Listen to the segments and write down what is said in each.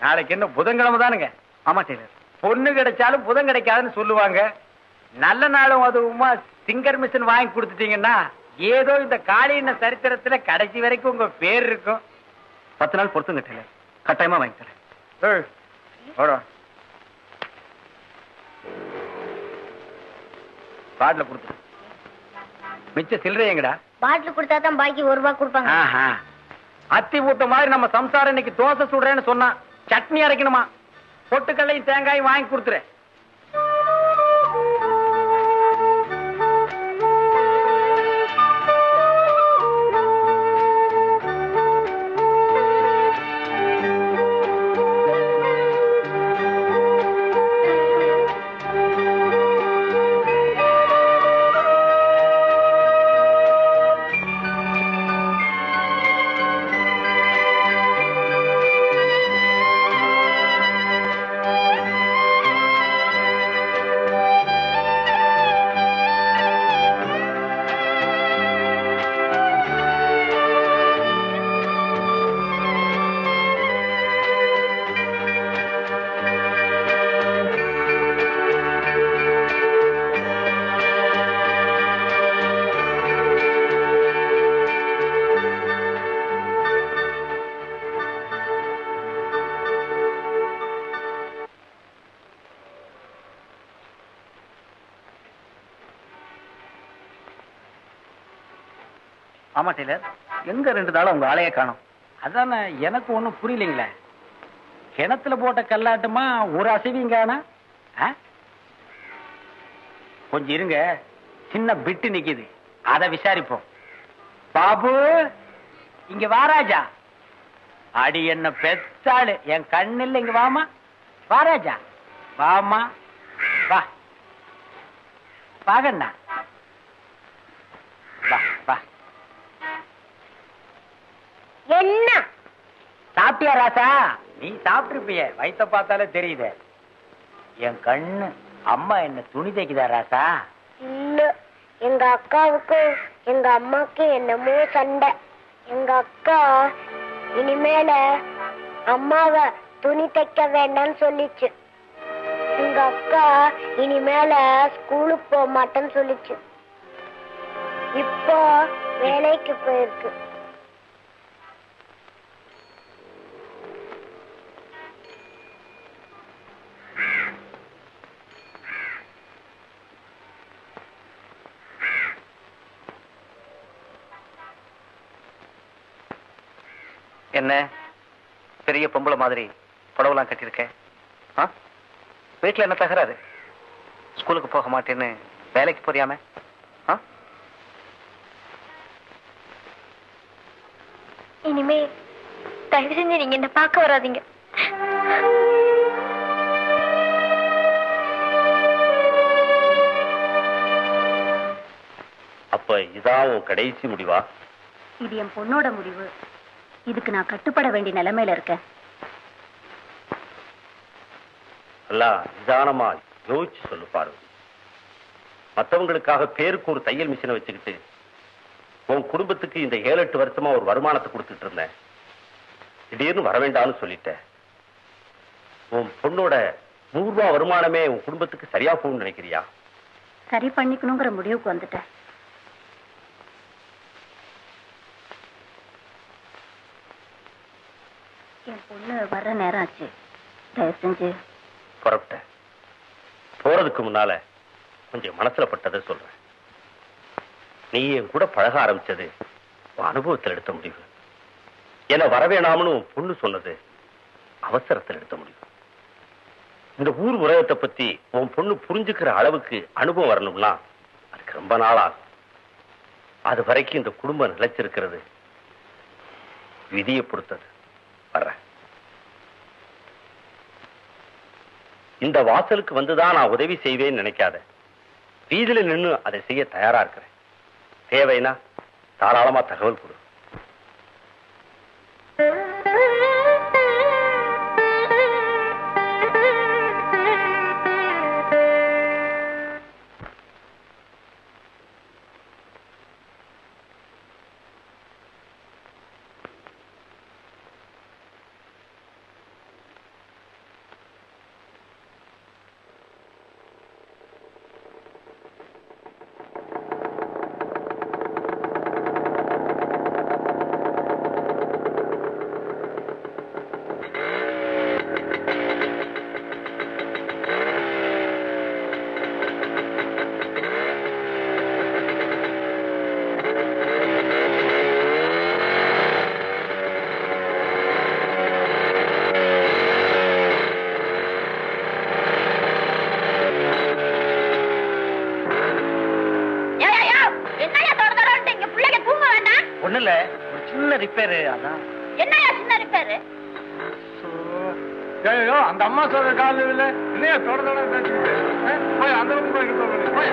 நாளைக்கு என்ன புதன்கிழமை தானுங்க? ஆமா டெய்லர். பொண்ணு கிடைச்சாலும் புதன் கிடைக்காதுன்னு சொல்லுவாங்க. நல்ல நாளும் அதுவுமா சிங்கர் மிஷின் வாங்கி கொடுத்துட்டீங்கன்னா ஏதோ இந்த காளியின சரித்திரத்துல கடைசி வரைக்கும் உங்க பேர் இருக்கும். பத்து நாள் பொறுத்துங்க டெய்லர். கட்டாயமா வாங்கி தரேன். பாட்டில கொடுத்து மிச்ச சில்லறை எங்கடா? பாட்டில் கொடுத்தா தான் பாக்கி ஒரு ரூபா கொடுப்பாங்க. ஆஹா. அத்தி ஊத்த மாதிரி நம்ம சம்சாரம் இன்னைக்கு தோசை சுடுறேன்னு சொன்னான் சட்னி அரைக்கணுமா? பொட்டுக்கல்லையும் தேங்காயும் வாங்கி கொடுத்துரு ஆமா டெய்லர். எங்க ரெண்டு நாளா உங்க ஆளையே காணும்? அதானே எனக்கு ஒண்ணும் புரியலைங்களே? கிணத்துல போட்ட கல்லாட்டமா ஒரு அசைவியும் கொஞ்சம் இருங்க. சின்ன பிட்டு நிக்குது. அத விசாரிப்போம். பாபு இங்க வாராஜா அடி என்ன பெத்தாளு என் கண்ணில் இங்க வாமா. வாராஜா வாமா. வா. பாகண்ணா வா வா என்ன? சாப்பிட்டியா ராசா? நீ சாப்பிட்டிருப்பிய. வயித்த பார்த்தாலே தெரியுதே. என் கண்ணு அம்மா என்ன துணி தைக்குதா ராசா? இல்ல. எங்க அக்காவுக்கும் எங்க அம்மாக்கும் என்னமோ சண்டை. எங்க அக்கா இனிமேல அம்மாவ துணி தைக்க வேண்டாம்னு சொல்லிச்சு. எங்க அக்கா இனிமேல ஸ்கூலுக்கு போக மாட்டேன்னு சொல்லிச்சு. இப்போ வேலைக்கு போயிருக்கு. என்ன? பெரிய பொம்பளை மாதிரி புடவெல்லாம் கட்டியிருக்கேன் ஆ? வீட்டுல என்ன தகராறு? ஸ்கூலுக்கு போக மாட்டேன்னு வேலைக்கு போறியாம? ஆ? இனிமே தயவு செஞ்சு நீங்க என்ன பார்க்க வராதீங்க. அப்ப இதான் உன் கடைசி முடிவா? இது என் பொண்ணோட முடிவு. இதுக்கு நான் கட்டுப்பட வேண்டிய நிலைமையில இருக்கேன். எல்லாம் நிதானமா யோசிச்சு சொல்லு பாரு. மத்தவங்களுக்காக பேருக்கு ஒரு தையல் மிஷினை வச்சுக்கிட்டு உன் குடும்பத்துக்கு இந்த ஏழு எட்டு வருஷமா ஒரு வருமானத்தை கொடுத்துட்டு இருந்தேன். திடீர்னு வர வேண்டாம்னு சொல்லிட்டேன். உன் பொண்ணோட நூறு ரூபாய் வருமானமே உன் குடும்பத்துக்கு சரியா போகும்னு நினைக்கிறியா? சரி பண்ணிக்கணுங்கிற முடிவுக்கு வந்துட்டேன். என் பொண்ணு வர்ற நேரம் ஆச்சு. தயவு செஞ்சு. புறப்பட்டேன் போறதுக்கு முன்னால கொஞ்சம் மனசுல பட்டதை சொல்றேன். நீ என் கூட பழக ஆரம்பிச்சது உன் அனுபவத்தில் எடுத்த முடிவு. என்ன வரவேணாம்னு உன் பொண்ணு சொன்னது அவசரத்தில் எடுத்த முடிவு. இந்த ஊர் உலகத்தை பத்தி உன் பொண்ணு புரிஞ்சுக்கிற அளவுக்கு அனுபவம் வரணும்னா அதுக்கு ரொம்ப நாள் ஆகும் அது வரைக்கும் இந்த குடும்பம் நிலைச்சிருக்கிறது. விதியை பொறுத்தது. இந்த வாசலுக்கு வந்துதான் நான் உதவி செய்வேன்னு நினைக்காத. வீதியில நின்னு அதை செய்ய தயாரா இருக்கிறேன். தேவைன்னா தாராளமா தகவல் கொடு. என்னையா ஐயோ அந்த அம்மா சொல்ற காலையில் இல்லையா தொட போய் அந்த பக்கம் போய்.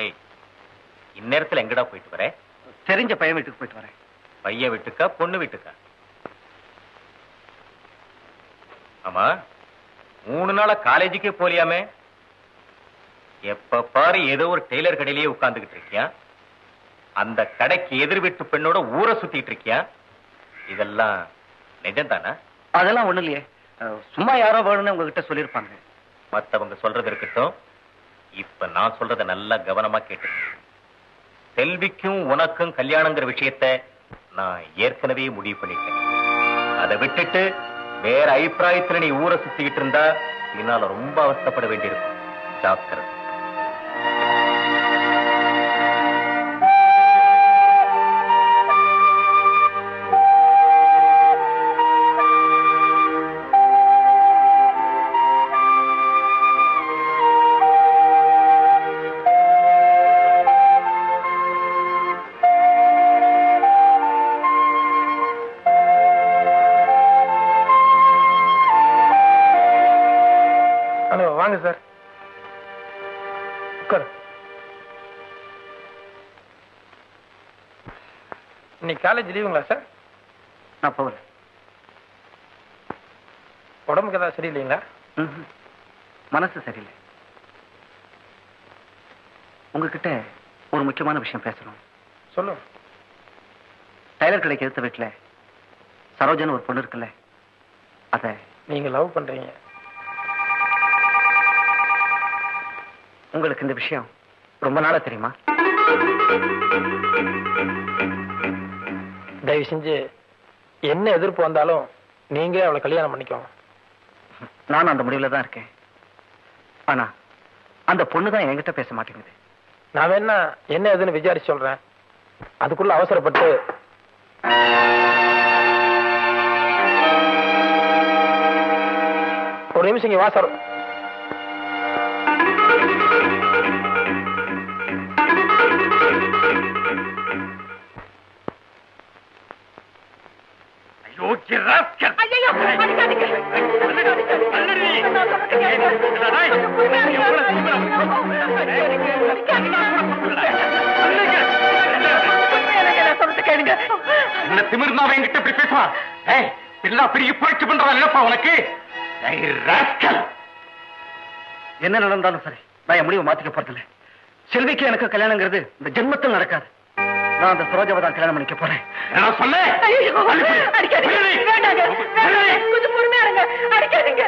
ஏய் இந்நேரத்துல எங்கடா போயிட்டு வர? தெரிஞ்ச பையன் வீட்டுக்கு போயிட்டு வரேன். பையன் வீட்டுக்கா பொண்ணு வீட்டுக்கா? ஆமா மூணு நாளா காலேஜுக்கே போலியாமே. எப்ப பாரு ஏதோ ஒரு டெய்லர் கடையிலேயே உட்கார்ந்துகிட்டு இருக்கியா? அந்த கடைக்கு எதிர் வீட்டு பெண்ணோட ஊரை சுத்திட்டு இருக்கியா? இதெல்லாம் நிஜம்தானா? அதெல்லாம் ஒண்ணு இல்லையே. சும்மா யாரோ வேணும்னு உங்ககிட்ட சொல்லியிருப்பாங்க. மத்தவங்க சொல்றது இருக்கட்டும். இப்ப நான் சொல்றத நல்லா கவனமா கேட்டு. செல்விக்கும் உனக்கும் கல்யாணங்கிற விஷயத்த நான் ஏற்கனவே முடிவு பண்ணிட்டேன். அதை விட்டுட்டு வேற அபிப்பிராயத்துல நீ ஊரை சுத்திக்கிட்டு இருந்தா என்னால ரொம்ப அவஸ்தைப்பட வேண்டியிருக்கும். ஜாக்கிரதை. வாங்க சார். உட்காரு. இன்னைக்கு காலேஜ் லீவுங்களா சார்? நான் போகல உடம்புக்கு ஏதாவது சரியில்லைங்களா. மனசு சரியில்லை. உங்ககிட்ட ஒரு முக்கியமான விஷயம் பேசணும். சொல்லு டைலர் கடைக்கு எடுத்த வீட்டுல சரோஜன் ஒரு பொண்ணு இருக்குல்ல அத நீங்க லவ் பண்றீங்க. உங்களுக்கு இந்த விஷயம் ரொம்ப நாளா தெரியுமா? தயவு செஞ்சு என்ன எதிர்ப்பு வந்தாலும் நீங்களே அவளை கல்யாணம் பண்ணிக்கோங்க. நானும் அந்த முடிவுல தான் இருக்கேன். ஆனா அந்த பொண்ணு தான் என்கிட்ட பேச மாட்டேங்குது. நான் வேணா என்ன ஏதுன்னு விசாரிச்சு சொல்றேன். அதுக்குள்ள அவசரப்பட்டு ஒரு நிமிஷம் இங்க வா சார் என்ன திமிர்னா அவன் என்கிட்ட இப்படி பேசுவான் ஏய் எல்லா பெரிய புரட்சி பண்றதா நினைப்பா உனக்கு. என்ன நடந்தாலும் சரி நான் முடிவை மாத்திக்க போறதில்ல. செல்விக்கு எனக்கு கல்யாணங்கிறது இந்த ஜென்மத்தில் நடக்காது. நான் அந்த சரோஜாவை தான் கல்யாணம் பண்ணிக்க போறேன். நான் சொன்னேன். கொஞ்சம் பொறுமையா இருங்க. அடிக்காதீங்க.